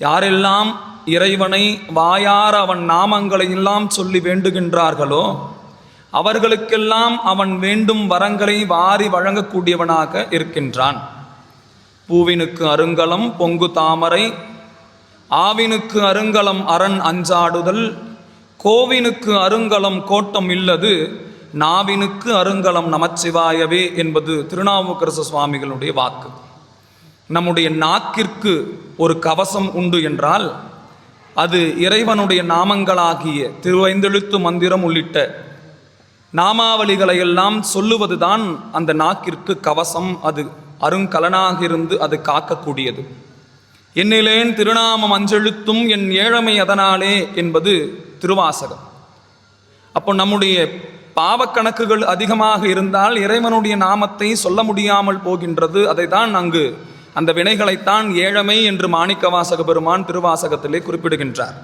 யாரெல்லாம் இறைவனை வாயார் அவன் நாமங்களை எல்லாம் சொல்லி வேண்டுகின்றார்களோ அவர்களுக்கெல்லாம் அவன் வேண்டும் வரங்களை வாரி வழங்கக்கூடியவனாக இருக்கின்றான். பூவினுக்கு அருங்கலம் பொங்கு தாமரை ஆவினுக்கு அருங்கலம் அரண் அஞ்சாடுதல் கோவினுக்கு அருங்கலம் கோட்டம் இல்லது நாவினுக்கு அருங்கலம் நமச்சிவாயவே என்பது திருநாவுக்கரசு சுவாமிகளுடைய வாக்கு. நம்முடைய நாக்கிற்கு ஒரு கவசம் உண்டு என்றால் அது இறைவனுடைய நாமங்களாகிய திருவைந்தெழுத்து மந்திரம் உள்ளிட்ட நாமாவளிகளை எல்லாம் சொல்லுவதுதான் அந்த நாக்கிற்கு கவசம். அது அருங்கலனாக இருந்து அது காக்கக்கூடியது. என்னிலேன் திருநாமம் அஞ்செழுத்தும் என் ஏழமை அதனாலே என்பது திருவாசகம். அப்போ நம்முடைய பாவக்கணக்குகள் அதிகமாக இருந்தால் இறைவனுடைய நாமத்தை சொல்ல முடியாமல் போகின்றது. அதை தான் அங்கு அந்த வினைகளைத்தான் ஏழமை என்று மாணிக்கவாசக பெருமான் திருவாசகத்திலே குறிப்பிடுகின்றார்.